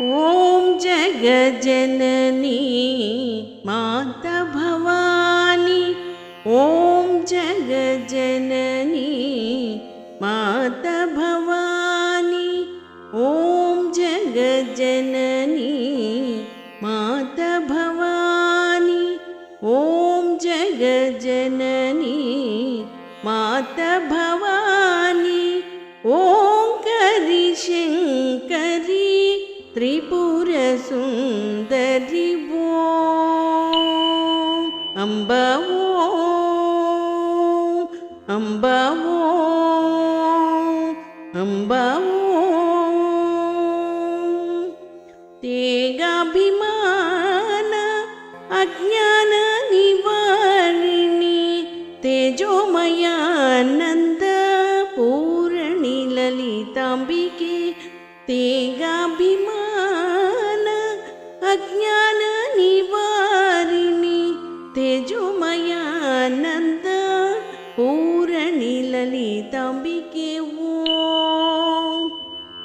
ॐ जगजननी माता भवानी। ॐ जगजननी माता भवानी। ॐ जगजननी माता भवानी। ॐ जगजननी माता भवानी। ओङ्करि शङ्करी त्रिपुरसुन्दरि वो अम्ब वो अम्ब वो अम्ब वो तेगाभिमान अज्ञाननिवारिणि तेजोमयानन्द ತೇಗಾಭಿಮಾನ ಅಜ್ಞಾನ ನಿವಾರಿಣಿ ತೇಜೋಮಯಾನಂದ ಪೂರಣಿ ಲಲಿತಾಂಬಿಕೆ ಓಂ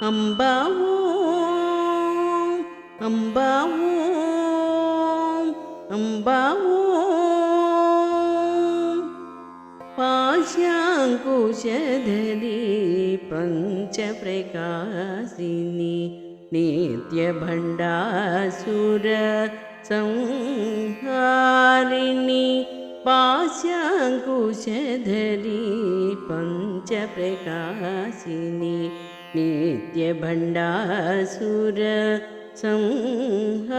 ಅಂಬಾ ಓಂ ಅಂಬಾ ಓಂ ಅಂಬಾ ಓಂ ಪಾಶಾಂಕುಶಧರಿ पञ्चप्रकाशिनी नित्यभण्डासुर संहारिणि पाशाङ्कुशधरी पञ्चप्रकाशिनी नित्यभण्डासुर संहारिणि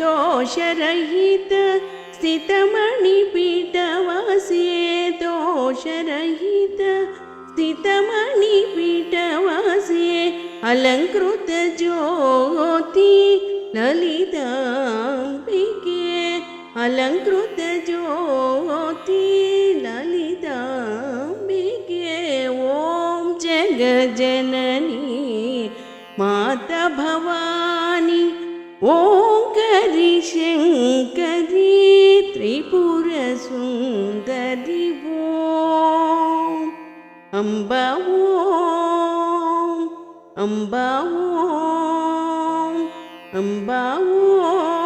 दोषरहित स्थितमणिपीठवास्ये दोषरहित स्थितमणिपीठवास्ये अलङ्कृतज्योति ललिताम्बिके अलङ्कृतज्योति ललिताम्बिके ॐ जगजननी माता भवानी ओङ्करि शङ्करी அம்பா ஓம் அம்பா ஓம் அம்பா ஓம்